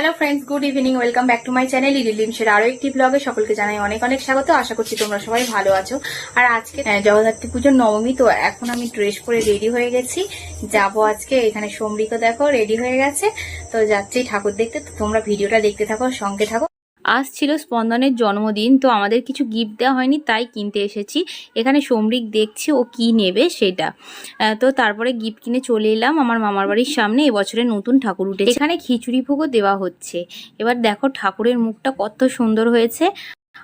Hello friends good evening welcome back to my channel লিলিমসের আরও একটি ব্লগে সকলকে জানাই অনেক অনেক স্বাগত। আশা করছি তোমরা সবাই ভালো আছো। আর আজকে জগদ্ধাত্রী পুজোর নবমী, তো এখন আমি ড্রেস পরে রেডি হয়ে গেছি। যাব আজকে, এখানে সমরিকে দেখো রেডি হয়ে গেছে। তো যাচ্ছি ঠাকুর দেখতে। তো তোমরা ভিডিওটা দেখতে থাকো, সঙ্গে থাকো। আজ ছিল স্পন্দনের জন্মদিন, তো আমাদের কিছু গিফট দেওয়া হয়নি, তাই কিনতে এসেছি। এখানে সমরিক দেখছি ও কি নেবে সেটা। তো তারপরে গিফট কিনে চলে এলাম আমার মামার বাড়ির সামনে, এবছরে নতুন ঠাকুর উঠেছে। এখানে খিচুড়ি ভোগও দেওয়া হচ্ছে। এবার দেখো ঠাকুরের মুখটা কত সুন্দর হয়েছে।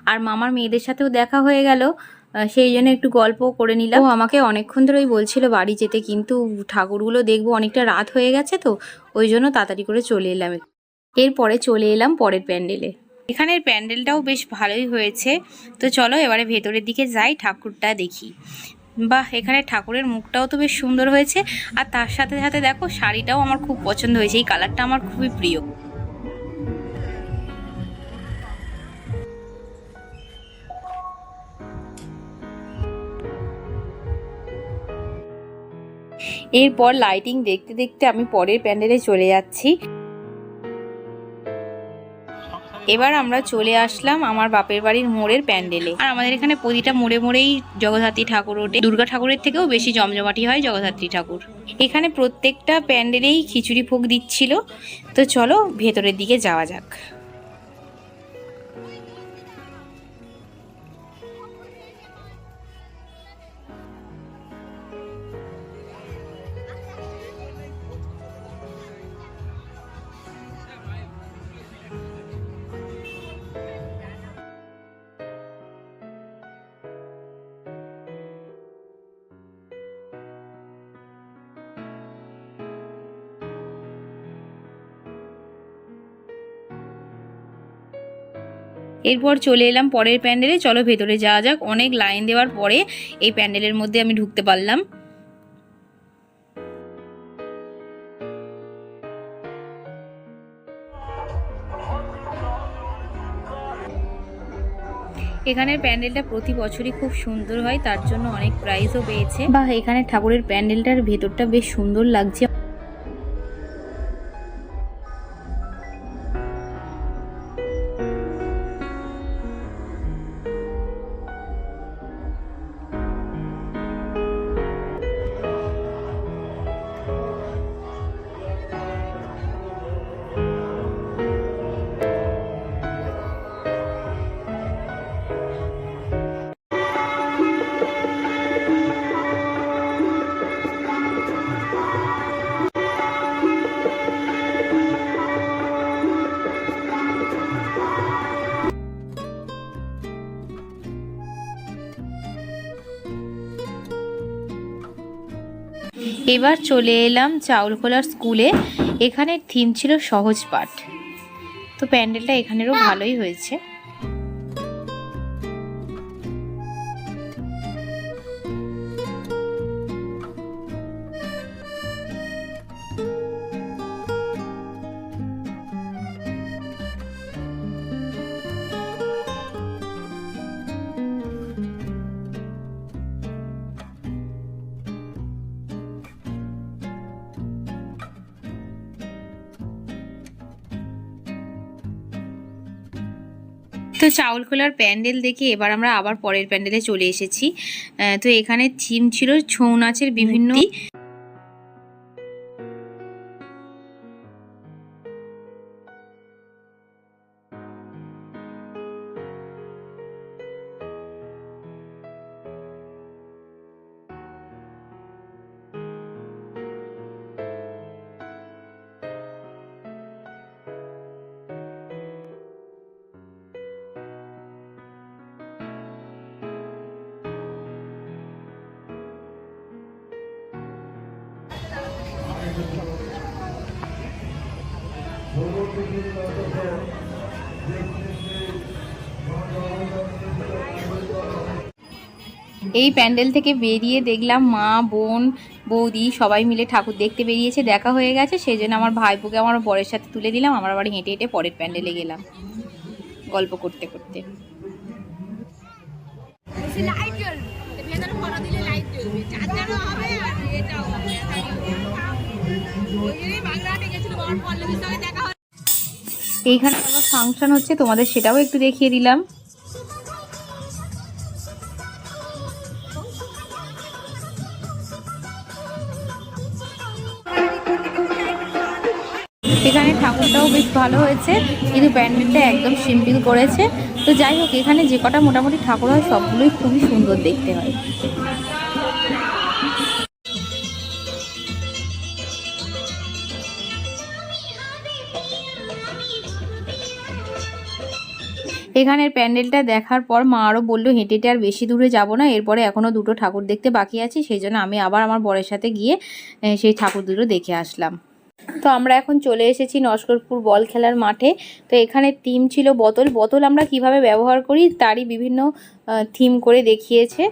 আর মামার মেয়েদের সাথেও দেখা হয়ে গেল। সেই জন্য একটু গল্প করে নিলাম। ও আমাকে অনেকক্ষণ ধরেই বলছিল বাড়ি যেতে, কিন্তু ঠাকুরগুলো দেখব অনেকটা রাত হয়ে গেছে তো, ওই জন্য তাড়াতাড়ি করে চলে এলাম। এরপরে চলে এলাম পরের প্যান্ডেলে। এখানের প্যান্ডেলটাও বেশ ভালোই হয়েছে। তো চলো এবারে ভেতরের দিকে যাই, ঠাকুরটা দেখি। বাহ, এখানে ঠাকুরের মুখটাও তো বেশ সুন্দর হয়েছে। আর তার সাথে সাথে দেখো, শাড়িটাও আমার খুব পছন্দ হয়েছে। এই কালারটা আমার খুবই প্রিয়। এরপর লাইটিং দেখতে দেখতে আমি পরের প্যান্ডেলে চলে যাচ্ছি। এবার আমরা চলে আসলাম আমার বাপের বাড়ির মোড়ের প্যান্ডেলে। আর আমাদের এখানে প্রতিটা মোড়ে মোড়েই জগদ্ধাত্রী ঠাকুর ওঠে। দুর্গা ঠাকুরের থেকেও বেশি জমজমাটি হয় জগদ্ধাত্রী ঠাকুর। এখানে প্রত্যেকটা প্যান্ডেলেই খিচুড়ি ভোগ দিচ্ছিল। তো চলো ভেতরের দিকে যাওয়া যাক। এরপর চলে এলাম পরের প্যান্ডেলে। চলো ভেতরে যাওয়া যাক। অনেক লাইন দেওয়ার পরে এই প্যান্ডেলের মধ্যে আমি ঢুকতে পারলাম। এখানের প্যান্ডেলটা প্রতি বছরই খুব সুন্দর হয়, তার জন্য অনেক প্রাইজও পেয়েছে। বা এখানে ঠাকুরের প্যান্ডেলটার ভেতরটা বেশ সুন্দর লাগছে। এবার চলে এলাম চাউলখোলার স্কুলে এখানে থিম ছিল সহজ পাঠ। তো প্যান্ডেলটা এখানেরও ভালোই হয়েছে। তো চাউল খোলার প্যান্ডেল দেখে এবার আমরা আবার পরের প্যান্ডেলে চলে এসেছি। তো এখানে থিম ছিল ছৌ নাচের বিভিন্ন এই প্যান্ডেল থেকে বেরিয়ে দেখলাম মা, বোন, বৌদি সবাই মিলে ঠাকুর দেখতে বেরিয়েছে, দেখা হয়ে গেছে সেই জন্য আমার ভাইপোকে আমার বরের সাথে তুলে দিলাম, আমার বাড়ি হেঁটে হেঁটে পরের প্যান্ডেলে গেলাম, গল্প করতে করতে। লাইট জ্বলবে দিলে লাইট জ্বলবে হবে আর এটাও হবে। এইখানে আবার ফাংশন হচ্ছে, তোমাদের সেটাও একটু দেখিয়ে দিলাম। এখানে ঠাকুরটাও বেশ ভালো হয়েছে, কিন্তু প্যান্ডেলটা একদম সিম্পল করেছে। তো যাই হোক, এখানে যে কটা মোটামুটি ঠাকুর হয়, সবগুলোই খুবই সুন্দর দেখতে হয়। এখানের প্যান্ডেলটা দেখার পর মা আরও বলল, হেঁটে আর বেশি দূরে যাব না। এরপরে এখনও দুটো ঠাকুর দেখতে বাকি আছে। সেই জন্য আমি আবার আমার বরের সাথে গিয়ে সেই ঠাকুর দুটো দেখে আসলাম। তো আমরা এখন চলে এসেছি নস্করপুর বল খেলার মাঠে। তো এখানে থিম ছিল বোতল। বোতল আমরা কীভাবে ব্যবহার করি, তারই বিভিন্ন থিম করে দেখিয়েছে।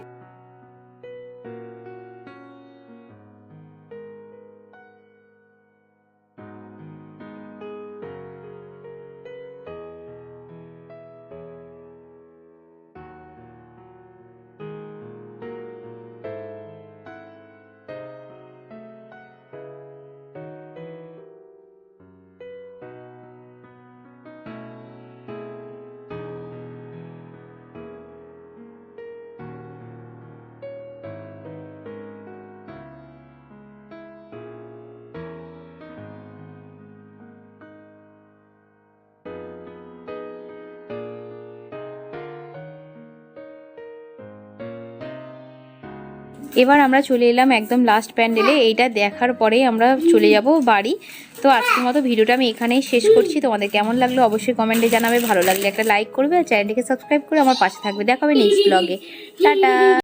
এবার আমরা চলে এলাম একদম লাস্ট প্যান্ডেলে এইটা দেখার পরে আমরা চলে যাব বাড়ি। তো আজকের মতো ভিডিওটা আমি এখানেই শেষ করছি। তোমাদের কেমন লাগল অবশ্যই কমেন্টে জানাবে। ভালো লাগলে একটা লাইক করবে আর চ্যানেলটিকে সাবস্ক্রাইব করে আমার পাশে থাকবে। দেখাবে নেক্সট ব্লগে টাটা!